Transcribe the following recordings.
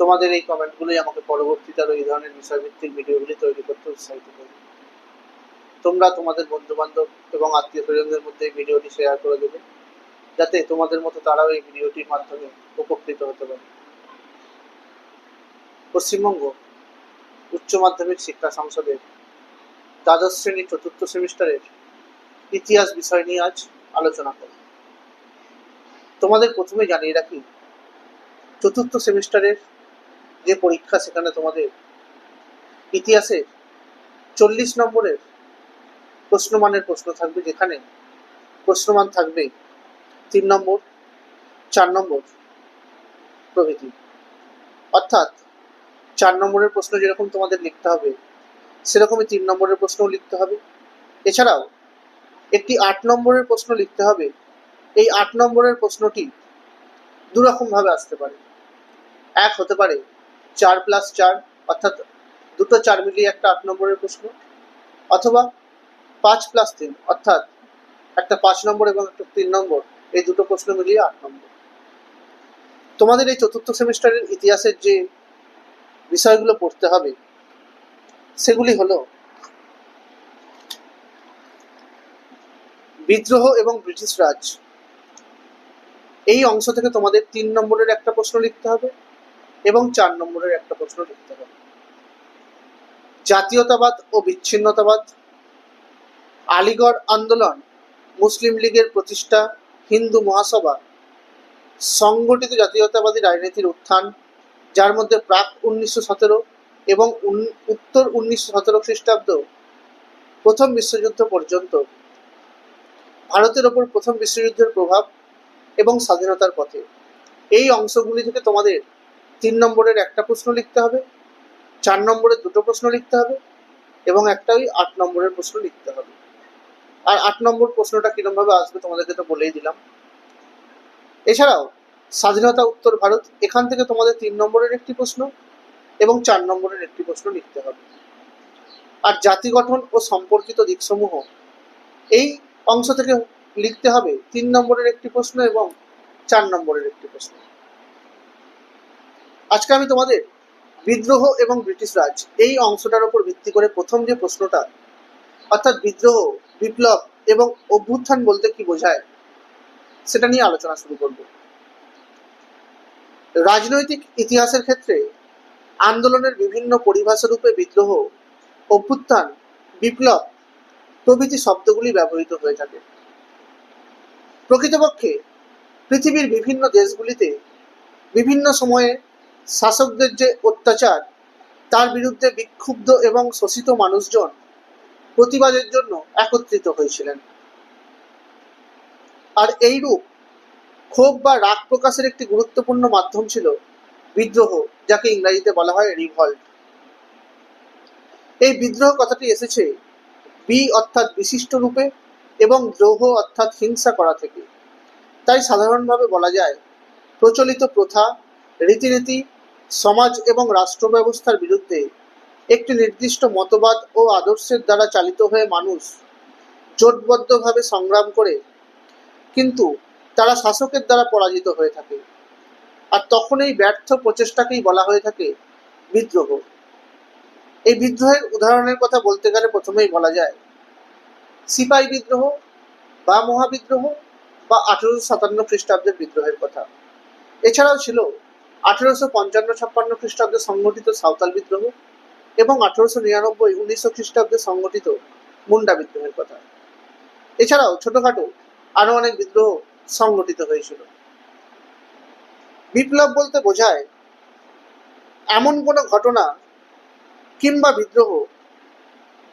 তোমাদের এই কমেন্টগুলোই আমাকে পরবর্তীতে আরও এই ধরনের বিষয়ভিত্তিক ভিডিওগুলি তৈরি করতে উৎসাহিত করবে। তোমরা তোমাদের বন্ধু বান্ধব এবং আত্মীয় স্বজনদের মধ্যে এই ভিডিওটি শেয়ার করে দেবে, যাতে তোমাদের মতো তারাও এই ভিডিওটির মাধ্যমে উপকৃত হতে পারে। পশ্চিমবঙ্গ উচ্চ মাধ্যমিক শিক্ষা সংসদের দ্বাদশ শ্রেণি চতুর্থ সেমিস্টারের ইতিহাস বিষয় নিয়ে আজ আলোচনা করব। তোমাদের প্রথমে জানিয়ে রাখি, চতুর্থ সেমিস্টারের যে পরীক্ষা সেখানে তোমাদের ইতিহাসের চল্লিশ নম্বরের প্রশ্নমানের প্রশ্ন থাকবে, যেখানে প্রশ্নমান থাকবে তিন নম্বর, চার নম্বর প্রভৃতি। অর্থাৎ চার নম্বরের প্রশ্ন যেরকম তোমাদের লিখতে হবে, সেরকমই তিন নম্বরের প্রশ্নও লিখতে হবে। এছাড়াও একটি আট নম্বরের প্রশ্ন লিখতে হবে, এই আট নম্বরের প্রশ্নটি দুরকমভাবে আসতে পারে। এক হতে পারে চার প্লাস চার, অর্থাৎ দুটো চার মিলিয়ে একটা আট নম্বরের প্রশ্ন। অথবা পাঁচ প্লাস তিন, অর্থাৎ একটা পাঁচ নম্বর এবং একটা তিন নম্বর, এই দুটো প্রশ্ন মিলিয়ে আট নম্বর। তোমাদের এই চতুর্থ সেমিস্টারের ইতিহাসের যে বিষয়গুলো পড়তে হবে, সেগুলি হলো বিদ্রোহ এবং ব্রিটিশ রাজ। এই অংশ থেকে তোমাদের তিন নম্বরের একটা প্রশ্ন লিখতে হবে। এবং চার নম্বরের একটা প্রশ্ন লিখতে হবে। জাতীয়তাবাদ ও বিচ্ছিন্নতাবাদ। আলিগড় আন্দোলন, মুসলিম লীগের প্রতিষ্ঠা, হিন্দু মহাসভা, সংগঠিত জাতীয়তাবাদী রাজনীতির উত্থান, যার মধ্যে প্রাক উনিশশো সতেরো এবং উত্তর উনিশশো সতেরো খ্রিস্টাব্দ প্রথম বিশ্বযুদ্ধ পর্যন্ত ভারতের ওপর প্রথম বিশ্বযুদ্ধের প্রভাব এবং স্বাধীনতার পথে। এই অংশগুলি থেকে তোমাদের তিন নম্বরের একটা প্রশ্ন লিখতে হবে, চার নম্বরের দুটো প্রশ্ন লিখতে হবে এবং একটা ওই আট নম্বরের প্রশ্ন লিখতে হবে। আর আট নম্বর প্রশ্নটা কিরমভাবে আসবে তোমাদেরকে তো বলেই দিলাম। এছাড়াও স্বাধীনতা উত্তর ভারত, এখান থেকে তোমাদের তিন নম্বরের একটি প্রশ্ন এবং চার নম্বরের একটি প্রশ্ন লিখতে হবে। আর জাতি গঠন ও সম্পর্কিত দিকসমূহ, এই অংশ থেকে লিখতে হবে তিন নম্বরের একটি প্রশ্ন এবং চার নম্বরের একটি প্রশ্ন। আজকে আমি তোমাদের বিদ্রোহ এবং ব্রিটিশ রাজ এই অংশটার উপর ভিত্তি করে প্রথম যে প্রশ্নটা, অর্থাৎ বিদ্রোহ, বিপ্লব এবং অভ্যুত্থান বলতে কি বোঝায়, সেটা নিয়ে আলোচনা শুরু করব। রাজনৈতিক ইতিহাসের ক্ষেত্রে আন্দোলনের বিভিন্ন পরিভাষা রূপে বিদ্রোহ, অভ্যুত্থান, বিপ্লব প্রভৃতি শব্দগুলি ব্যবহৃত হয়ে থাকে। প্রকৃতপক্ষে পৃথিবীর বিভিন্ন দেশগুলিতে বিভিন্ন সময়ে শাসকদের যে অত্যাচার, তার বিরুদ্ধে বিক্ষুব্ধ এবং শোষিত মানুষজন প্রতিবাদের জন্য একত্রিত হয়েছিলেন। আর এইরূপ ক্ষোভ বা রাগ প্রকাশের একটি গুরুত্বপূর্ণ মাধ্যম ছিল বিদ্রোহ, যাকে ইংরেজিতে বলা হয় রিভল্ট এই বিদ্রোহ কথাটি এসেছে বি অর্থাৎ বিশিষ্ট রূপে এবং দ্রোহ অর্থাৎ হিংসা করা থেকে। তাই সাধারণভাবে বলা যায়, প্রচলিত প্রথা, রীতিনীতি সমাজ এবং রাষ্ট্র ব্যবস্থার বিরুদ্ধে একটি নির্দিষ্ট মতবাদ ও আদর্শের দ্বারা চালিত হয়ে মানুষ জোটবদ্ধভাবে সংগ্রাম করে, কিন্তু তারা শাসকের দ্বারা পরাজিত হয়ে থাকে। আর তখন এই ব্যর্থ প্রচেষ্টাকেই বলা হয়ে থাকে বিদ্রোহ। এই বিদ্রোহের উদাহরণের কথা বলতে গেলে প্রথমেই বলা যায় সিপাহী বিদ্রোহ বা মহাবিদ্রোহ বা আঠেরোশো সাতান্ন খ্রিস্টাব্দের বিদ্রোহের কথা। এছাড়াও ছিল আঠেরোশো পঞ্চান্ন ছাপ্পান্ন খ্রিস্টাব্দে সংগঠিত সাঁওতাল বিদ্রোহ এবং আঠেরোশো নিরানব্বই উনিশশো খ্রিস্টাব্দে সংগঠিত মুন্ডা বিদ্রোহের কথা। এছাড়াও ছোটখাটো আরও অনেক বিদ্রোহ সংগঠিত হয়েছিল। বিপ্লব বলতে বোঝায় এমন কোনো ঘটনা কিংবা বিদ্রোহ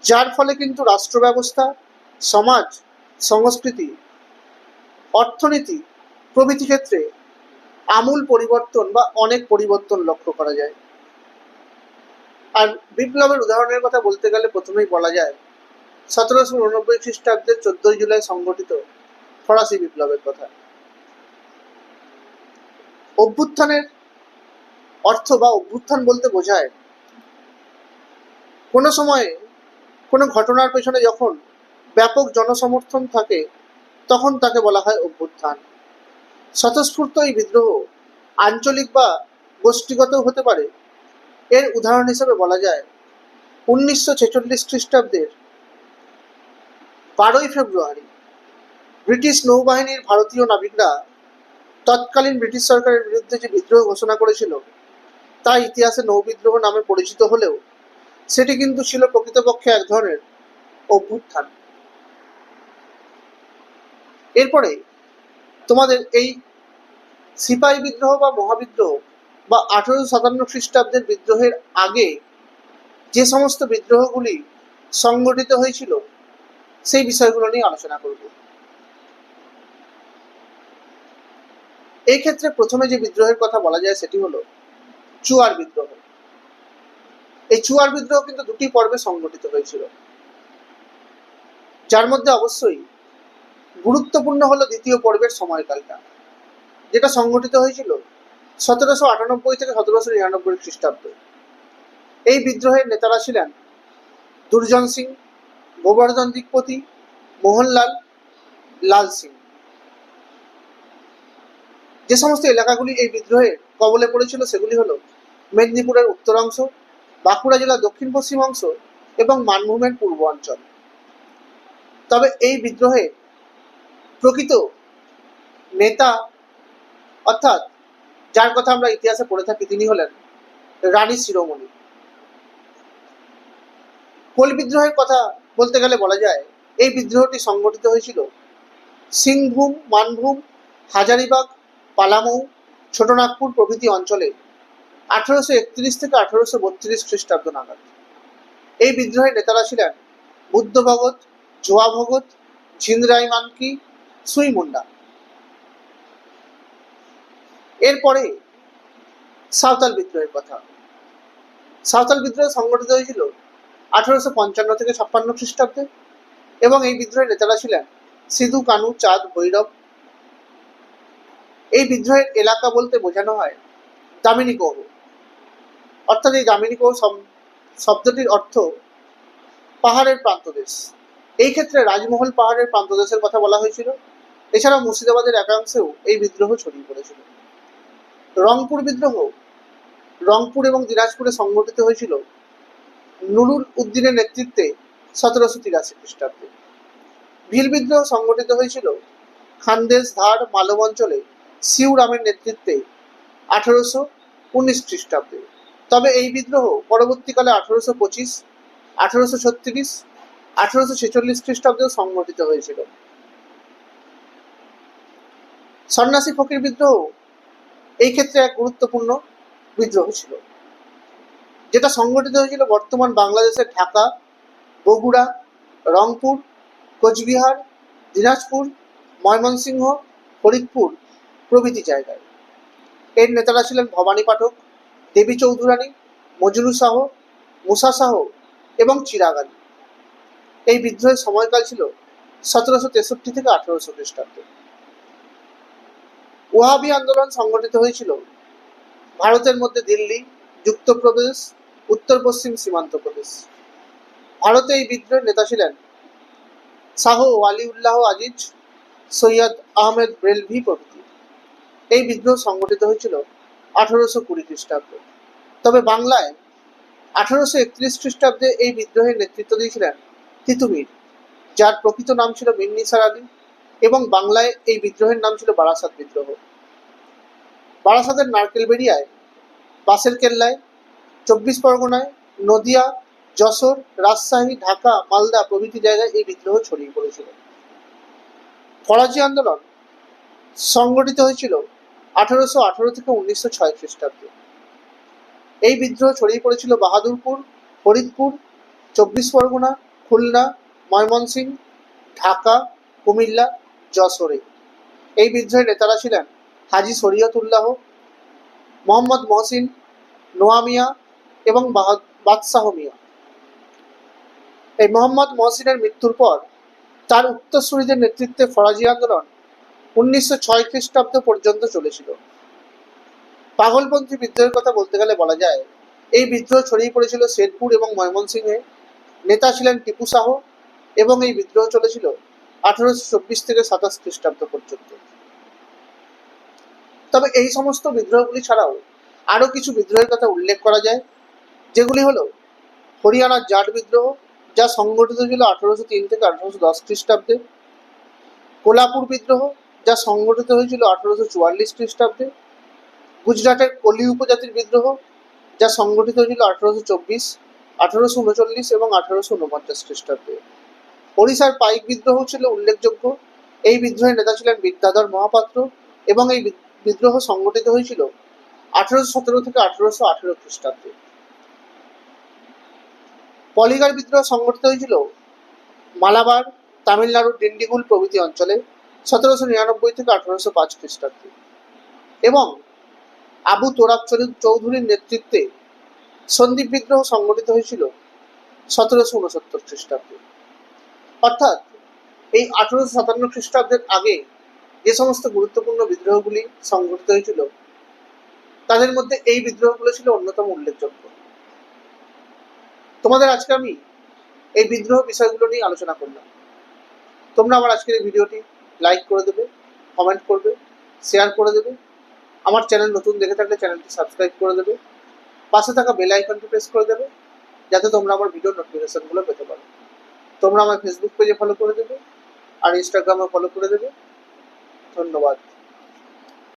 যার ফলে কিন্তু রাষ্ট্র ব্যবস্থা সমাজ, সংস্কৃতি, অর্থনীতি প্রভৃতি ক্ষেত্রে আমূল পরিবর্তন বা অনেক পরিবর্তন লক্ষ্য করা যায়। আর বিপ্লবের উদাহরণের কথা বলতে গেলে প্রথমেই বলা যায়, সতেরোশো উননব্বই খ্রিস্টাব্দের চোদ্দই জুলাই সংগঠিত ফরাসি বিপ্লবের কথা। অভ্যুত্থানের অর্থ বা অভ্যুত্থান বলতে বোঝায়, কোনো সময়ে কোনো ঘটনার পেছনে যখন ব্যাপক জনসমর্থন থাকে, তখন তাকে বলা হয় অভ্যুত্থান। স্বতঃস্ফূর্ত এই বিদ্রোহ আঞ্চলিক বা গোষ্ঠীগত হতে পারে। এর উদাহরণ হিসেবে বলা যায়, উনিশশো ছেচল্লিশ খ্রিস্টাব্দের বারোই ফেব্রুয়ারি ব্রিটিশ নৌবাহিনীর ভারতীয় নাবিকরা তৎকালীন ব্রিটিশ সরকারের বিরুদ্ধে যে বিদ্রোহ ঘোষণা করেছিল, তা ইতিহাসে নৌবিদ্রোহ নামে পরিচিত হলেও সেটি কিন্তু ছিল প্রকৃতপক্ষে এক ধরনের অভ্যুত্থান। এরপরে তোমাদের এই সিপাহী বিদ্রোহ বা মহাবিদ্রোহ বা আঠারোশো সাতান্ন খ্রিস্টাব্দের বিদ্রোহের আগে যে সমস্ত বিদ্রোহগুলি সংগঠিত হয়েছিল, সেই বিষয়গুলো নিয়ে আলোচনা করব। এই ক্ষেত্রে প্রথমে যে বিদ্রোহের কথা বলা যায় সেটি হলো চুয়ার বিদ্রোহ। এই চুয়ার বিদ্রোহ কিন্তু দুটি পর্বে সংগঠিত হয়েছিল। যার মধ্যে অবশ্যই গুরুত্বপূর্ণ হলো দ্বিতীয় পর্বের সময়কালটা, যেটা সংগঠিত হয়েছিল সতেরোশো আটানব্বই থেকে সতেরোশো নিরানব্বই খ্রিস্টাব্দ। এই বিদ্রোহের নেতারা ছিলেন দুর্জন সিং, গোবর্ধন দিকপতি মোহনলাল লাল সিং। যে সমস্ত এলাকাগুলি এই বিদ্রোহের কবলে পড়েছিল সেগুলি হলো মেদিনীপুরের উত্তরাংশ বাঁকুড়া জেলার দক্ষিণ পশ্চিম অংশ এবং মানভূমের পূর্ব অঞ্চল। তবে এই বিদ্রোহে প্রকৃত নেতা, অর্থাৎ যার কথা আমরা ইতিহাসে পড়ে থাকি তিনি হলেন রানী শিরোমণি। কোল বিদ্রোহের কথা বলতে গেলে বলা যায়, এই বিদ্রোহটি সংগঠিত হয়েছিল সিংভূম, মানভূম, হাজারিবাগ, পালামৌ, ছোটনাগপুর প্রভৃতি অঞ্চলে আঠারোশো একত্রিশ থেকে আঠারোশো বত্রিশ খ্রিস্টাব্দ নাগাদ। এই বিদ্রোহের নেতারা ছিলেন বুদ্ধ ভগত জোয়া ভগত ঝিন্দ্রাই মানকি সুই মুন্ডা এরপরে সাঁওতাল বিদ্রোহের কথা। সাঁওতাল বিদ্রোহ সংগঠিত হয়েছিল আঠারোশো পঞ্চান্ন থেকে ছাপ্পান্ন খ্রিস্টাব্দে এবং এই বিদ্রোহের নেতারা ছিলেন সিধু, কানু, চাঁদ, ভৈরব। এই বিদ্রোহের এলাকা বলতে বোঝানো হয় দামিনী কৌহ অর্থাৎ এই দামিনী কৌহ শব্দটির অর্থ পাহাড়ের প্রান্তদেশ। এই ক্ষেত্রে রাজমহল পাহাড়ের প্রান্তদেশের কথা বলা হয়েছিল। এছাড়াও মুর্শিদাবাদের একাংশেও এই বিদ্রোহ ছড়িয়ে পড়েছিল। রংপুর বিদ্রোহ রংপুর এবং দিনাজপুরে সংগঠিত হয়েছিল নুরুল উদ্দিনের নেতৃত্বে সতেরোশো তিরাশি খ্রিস্টাব্দে। ভিল বিদ্রোহ সংগঠিত হয়েছিল খানদেশ ধার মালব অঞ্চলে সিউরামের নেতৃত্বে আঠারোশো উনিশ খ্রিস্টাব্দে। তবে এই বিদ্রোহ পরবর্তীকালে আঠারোশো পঁচিশ, আঠারোশো ছত্রিশ, আঠারোশো ছেচল্লিশ খ্রিস্টাব্দেও সংগঠিত হয়েছিল। সন্ন্যাসী ফকির বিদ্রোহ, এই ক্ষেত্রে এক গুরুত্বপূর্ণ বিদ্রোহ ছিল। যেটা সংগঠিত হয়েছিল বর্তমান বাংলাদেশের ঢাকা, বগুড়া, রংপুর, কোচবিহার, দিনাজপুর, ময়মনসিংহ, ফরিদপুর প্রভৃতি জায়গায়। এর নেতারা ছিলেন ভবানী পাঠক, দেবী চৌধুরানী মজনু শাহ মুসা শাহ এবং চিরাগ এই বিদ্রোহের সময়কাল ছিল সতেরোশো তেষট্টি থেকে আঠারোশো খ্রিস্টাব্দ। ওয়াহাবি আন্দোলন সংগঠিত হয়েছিল। ভারতের মধ্যে দিল্লি, যুক্তপ্রদেশ উত্তর পশ্চিম সীমান্ত প্রদেশ। ভারতে এই বিদ্রোহের নেতা ছিলেন শাহ ওয়ালিউল্লাহ আজিজ, সৈয়দ আহমেদ ব্রেলভি প্রভৃতি। এই বিদ্রোহ সংগঠিত হয়েছিল আঠারোশো কুড়ি খ্রিস্টাব্দে। তবে বাংলায় আঠারোশো একত্রিশ খ্রিস্টাব্দে এই বিদ্রোহের নেতৃত্ব দিয়েছিলেন তিতুমির, যার প্রকৃত নাম ছিল মীর নিসার আলী এবং বাংলায় এই বিদ্রোহের নাম ছিল বারাসাত বিদ্রোহ। বারাসাতের নারকেলবেড়িয়ায় বাসের কেল্লায়, চব্বিশ পরগনায়, নদিয়া, যশোর, রাজশাহী, ঢাকা, মালদা প্রভৃতি জায়গায় এই বিদ্রোহ ছড়িয়ে পড়েছিল। ফরাজি আন্দোলন সংগঠিত হয়েছিল আঠারোশো আঠারো থেকে উনিশশো ছয় খ্রিস্টাব্দে। এই বিদ্রোহ ছড়িয়ে পড়েছিল বাহাদুরপুর, ফরিদপুর, চব্বিশ পরগনা, খুলনা, ময়মনসিংহ, ঢাকা, কুমিল্লা যশোরে এই বিদ্রোহের নেতারা ছিলেন হাজি শরীয়তুল্লাহ, মোহাম্মদ মহসিন নোয়ামিয়া এবং বাদশাহ মিয়া। এই মোহাম্মদ মহসিনের মৃত্যুর পর তার উত্তরসূরিদের নেতৃত্বে ফরাজি আন্দোলন উনিশশো ছয় খ্রিস্টাব্দ পর্যন্ত চলেছিল। পাগলপন্থী বিদ্রোহের কথা বলতে গেলে বলা যায়, এই বিদ্রোহ ছড়িয়ে পড়েছিল শেরপুর এবং ময়মনসিংহে। নেতা ছিলেন টিপু শাহ এবং এই বিদ্রোহ চলেছিল আঠারোশো চব্বিশ থেকে সাতাশ খ্রিস্টাব্দ পর্যন্ত। তবে এই সমস্ত বিদ্রোহগুলি ছাড়াও আরও কিছু বিদ্রোহের কথা উল্লেখ করা যায়, যেগুলি হলো হরিয়ানার জাট বিদ্রোহ, যা সংগঠিত ছিল আঠারোশো তিন থেকে আঠারোশো দশ খ্রিস্টাব্দে, কোলাপুর বিদ্রোহ, যা সংগঠিত হয়েছিল আঠারোশো চুয়াল্লিশ খ্রিস্টাব্দে, গুজরাটের কলি উপজাতির বিদ্রোহ, যা সংগঠিত হয়েছিল আঠারোশো চব্বিশ, আঠারোশো উনচল্লিশ এবং আঠারোশো উনপঞ্চাশ খ্রিস্টাব্দে। ওড়িশার পাইক বিদ্রোহ ছিল উল্লেখযোগ্য। এই বিদ্রোহের নেতা ছিলেন বিদ্যাধর মহাপাত্র এবং এই বিদ্রোহ সংগঠিত হয়েছিল আঠারোশো সতেরো থেকে আঠারোশো আঠেরো খ্রিস্টাব্দে। পলিগার বিদ্রোহ সংগঠিত হয়েছিল মালাবার, তামিলনাড়ুর ডিন্ডিগুল প্রভৃতি অঞ্চলে সতেরোশো নিরানব্বই থেকে আঠারোশো পাঁচ খ্রিস্টাব্দে এবং আবু তোরাব চৌধুরী- চৌধুরীর নেতৃত্বে সন্দীপ বিদ্রোহ সংগঠিত হয়েছিল সতেরোশো উনসত্তর খ্রিস্টাব্দে। অর্থাৎ এই আঠারোশো সাতান্ন খ্রিস্টাব্দের আগে যে সমস্ত গুরুত্বপূর্ণ বিদ্রোহগুলি সংঘটিত হয়েছিল, তাদের মধ্যে এই বিদ্রোহগুলো ছিল অন্যতম উল্লেখযোগ্য। তোমাদের আজকে আমি এই বিদ্রোহ বিষয়গুলো নিয়ে আলোচনা করলাম। তোমরা আমার আজকের এই ভিডিওটি লাইক করে দেবে কমেন্ট করবে শেয়ার করে দেবে, আমার চ্যানেল নতুন দেখে থাকলে চ্যানেলটি সাবস্ক্রাইব করে দেবে, পাশে থাকা বেল আইকনটি প্রেস করে দেবে, যাতে তোমরা আমার ভিডিও নোটিফিকেশনগুলো পেতে পারো। তোমরা আমার ফেসবুক পেজে ফলো করে দেবে আর ইনস্টাগ্রামে ফলো করে দেবে। ধন্যবাদ।